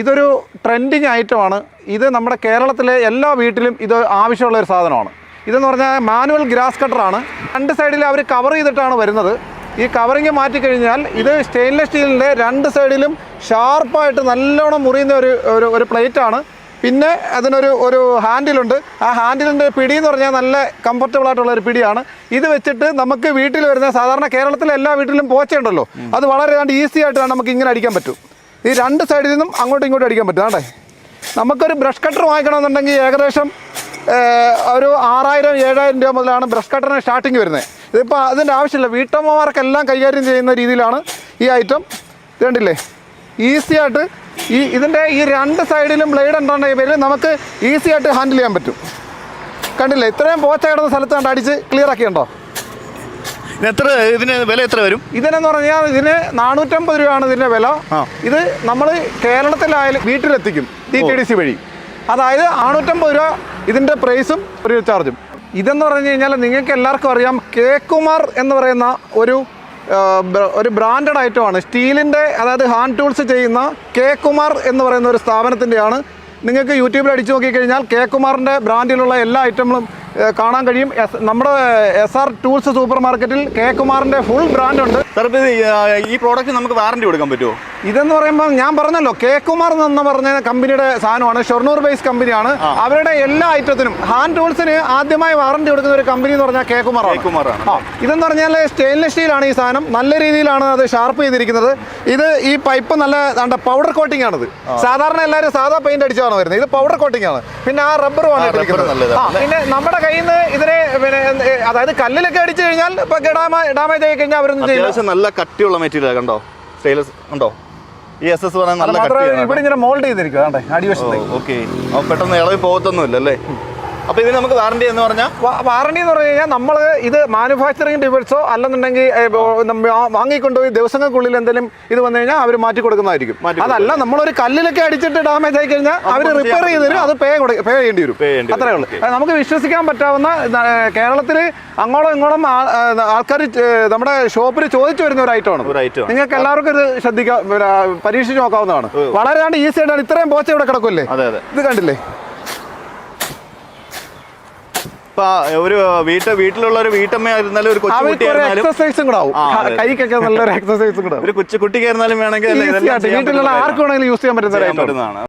ഇതൊരു ട്രെൻഡിങ് ഐറ്റമാണ് ഇത് നമ്മുടെ കേരളത്തിലെ എല്ലാ വീട്ടിലും ഇത് ആവശ്യമുള്ള ഒരു സാധനമാണ്. ഇതെന്ന് പറഞ്ഞാൽ മാനുവൽ ഗ്രാസ് കട്ടറാണ് രണ്ട് സൈഡിൽ അവർ കവർ ചെയ്തിട്ടാണ് വരുന്നത്. ഈ കവറിങ് മാറ്റിക്കഴിഞ്ഞാൽ ഇത് സ്റ്റെയിൻലെസ് സ്റ്റീലിന്റെ രണ്ട് സൈഡിലും ഷാർപ്പായിട്ട് നല്ലോണം മുറിയുന്ന ഒരു ഒരു ഒരു പ്ലേറ്റാണ് പിന്നെ അതിനൊരു ഒരു ഹാൻഡിലുണ്ട് ആ ഹാൻഡിലിന്റെ പിടി എന്ന് പറഞ്ഞാൽ നല്ല കംഫർട്ടബിൾ ആയിട്ടുള്ള ഒരു പിടിയാണ്. ഇത് വെച്ചിട്ട് നമുക്ക് വീട്ടിൽ വരുന്ന സാധാരണ കേരളത്തിലെ എല്ലാ വീട്ടിലും പോച്ചയുണ്ടല്ലോ. അത് വളരെ ഈസി ആയിട്ട് നമുക്ക് ഇങ്ങനെ അടിക്കാൻ പറ്റും. ഈ രണ്ട് സൈഡിൽ നിന്നും അങ്ങോട്ടും ഇങ്ങോട്ടും അടിക്കാൻ പറ്റും. ആണ്ടേ? നമുക്കൊരു ബ്രഷ് കട്ടർ വാങ്ങിക്കണമെന്നുണ്ടെങ്കിൽ ഏകദേശം ഒരു ആറായിരം ഏഴായിരം രൂപ മുതലാണ് ബ്രഷ് കട്ടറിന് സ്റ്റാർട്ടിങ് വരുന്നത്. ഇതിപ്പോൾ അതിന്റെ ആവശ്യമില്ല. വീട്ടമ്മമാർക്കെല്ലാം കൈകാര്യം ചെയ്യുന്ന രീതിയിലാണ് ഈ ഐറ്റം കണ്ടില്ലേ? ഈസി ആയിട്ട് ഈ ഇതിന്റെ ഈ രണ്ട് സൈഡിലും ബ്ലേഡ് ഉണ്ടാകുന്ന പേരിൽ നമുക്ക് ഈസി ആയിട്ട് ഹാൻഡിൽ ചെയ്യാൻ പറ്റും. കണ്ടില്ലേ? ഇത്രയും പോച്ച കിടന്ന സ്ഥലത്ത് കണ്ട്? അടിച്ച് ക്ലിയർ ആക്കിയുണ്ടോ എത്ര ഇതിന് വില എത്ര വരും? ഇതിനെന്ന് പറഞ്ഞാൽ ഇതിന് നാനൂറ്റമ്പത് രൂപയാണ് ഇതിന്റെ വില. ഇത് നമ്മൾ കേരളത്തിലായാലും വീട്ടിലെത്തിക്കും ടി ടി ഡി സി വഴി. അതായത് നാനൂറ്റമ്പത് രൂപ ഇതിന്റെ പ്രൈസും ഒരു ചാർജും ഇതെന്ന് പറഞ്ഞു കഴിഞ്ഞാൽ നിങ്ങൾക്ക് എല്ലാവർക്കും അറിയാം കേക്കുമാർ എന്ന് പറയുന്ന ഒരു ഒരു ബ്രാൻഡഡ് ഐറ്റമാണ് സ്റ്റീലിന്റെ അതായത് ഹാൻഡ് ടൂൾസ് ചെയ്യുന്ന കെ കുമാർ എന്ന് പറയുന്ന ഒരു സ്ഥാപനത്തിന്റെയാണ്. നിങ്ങൾക്ക് യൂട്യൂബിൽ അടിച്ചു നോക്കിക്കഴിഞ്ഞാൽ കേക്കുമാറിന്റെ ബ്രാൻഡിലുള്ള എല്ലാ ഐറ്റങ്ങളും കാണാൻ കഴിയും. നമ്മുടെ എസ് ആർ ടൂൾസ് സൂപ്പർ മാർക്കറ്റിൽ കെ കുമാറിന്റെ ഫുൾ ബ്രാൻഡ് ഉണ്ട് സർ ഈ പ്രോഡക്റ്റ് നമുക്ക് വാറണ്ടി കൊടുക്കാൻ പറ്റുമോ? ഇതെന്ന് പറയുമ്പോൾ ഞാൻ പറഞ്ഞല്ലോ കെ കുമാർ എന്ന് പറഞ്ഞ കമ്പനിയുടെ സാധനമാണ് ഷൊർണൂർ ബേസ് കമ്പനിയാണ്. അവരുടെ എല്ലാ ഐറ്റത്തിനും ഹാൻഡ് ടൂൾസിന് ആദ്യമായി വാറണ്ടി കൊടുക്കുന്ന ഒരു കമ്പനി എന്ന് പറഞ്ഞാൽ കെ കുമാർ ആ ഇതെന്ന് പറഞ്ഞാൽ സ്റ്റെയിൻലെസ് സ്റ്റീലാണ് ഈ സാധനം. നല്ല രീതിയിലാണ് അത് ഷാർപ്പ് ചെയ്തിരിക്കുന്നത്. ഇത് ഈ പൈപ്പ് നല്ല പൗഡർ കോട്ടിംഗ് ആണിത്. സാധാരണ എല്ലാവരും സാധാ പെയിന്റ് അടിച്ചാണ് വരുന്നത്. ഇത് പൗഡർ കോട്ടിംഗ് ആണ്. പിന്നെ ആ റബ്ബർ പിന്നെ നമ്മുടെ കയ്യിൽ നിന്ന് ഇതിനെ പിന്നെ അതായത് കല്ലിലൊക്കെ അടിച്ചു കഴിഞ്ഞാൽ ഇപ്പൊ ഡാമേജ് ആയി കഴിഞ്ഞാൽ അവരൊന്നും ചെയ്യില്ല. നല്ല കട്ടിയുള്ള മെറ്റീരിയൽ കണ്ടോ? സ്റ്റെയിൻലെസ് ഉണ്ടോ? ഈ എസ് എസ് പറഞ്ഞാൽ നല്ല ഇവിടെ ഇങ്ങനെ മോൾഡ് ചെയ്തിരിക്കും അടിവശത്തേക്ക്. അടിവശത്ത് ഓക്കെ. പെട്ടെന്ന് ഇളവി പോകത്തൊന്നുമില്ല അല്ലേ? അപ്പൊ ഇതിന് നമുക്ക് വാറണ്ടി എന്ന് പറഞ്ഞാൽ വാറണ്ടി എന്ന് പറഞ്ഞു കഴിഞ്ഞാൽ നമ്മൾ ഇത് മാനുഫാക്ചറിങ് ഡിവൈസോ അല്ലെന്നുണ്ടെങ്കിൽ വാങ്ങിക്കൊണ്ടുപോയി ദിവസങ്ങൾക്കുള്ളിൽ എന്തെങ്കിലും ഇത് വന്നു കഴിഞ്ഞാൽ അവർ മാറ്റി കൊടുക്കുന്നതായിരിക്കും. അതല്ല നമ്മളൊരു കല്ലിലൊക്കെ അടിച്ചിട്ട് ഡാമേജ് ആയി കഴിഞ്ഞാൽ അവർ റിപ്പയർ ചെയ്ത് തരും അത് പേ പേ ചെയ്യേണ്ടി വരും. അത്രേ ഉള്ളൂ. നമുക്ക് വിശ്വസിക്കാൻ പറ്റാവുന്ന കേരളത്തിൽ അങ്ങോളം ഇങ്ങോളം ആൾക്കാർ നമ്മുടെ ഷോപ്പിൽ ചോദിച്ചു വരുന്ന ഒരു ഐറ്റമാണ് ആണ്. നിങ്ങൾക്ക് എല്ലാവർക്കും ഇത് ശ്രദ്ധിക്കാം പരീക്ഷിച്ച് നോക്കാവുന്നതാണ്. വളരെ ഈസി ആയിട്ടാണ് ഇത്രയും പോച്ച ഇവിടെ അതെ. ഇത് കണ്ടില്ലേ? ഇപ്പൊ ഒരു വീട്ട് വീട്ടിലുള്ള ഒരു വീട്ടമ്മ ആയിരുന്നാലും ഒരു എക്സസൈസും കൂടെ ആവും കൈക്കൊക്കെ നല്ലൊരു എക്സസൈസും കൂടെ ഒരു കൊച്ചുകുട്ടിക്കായിരുന്നാലും വേണമെങ്കിൽ വീട്ടിലുള്ള ആർക്കും വേണമെങ്കിലും യൂസ് ചെയ്യാൻ. പറ്റുന്നതാണ്.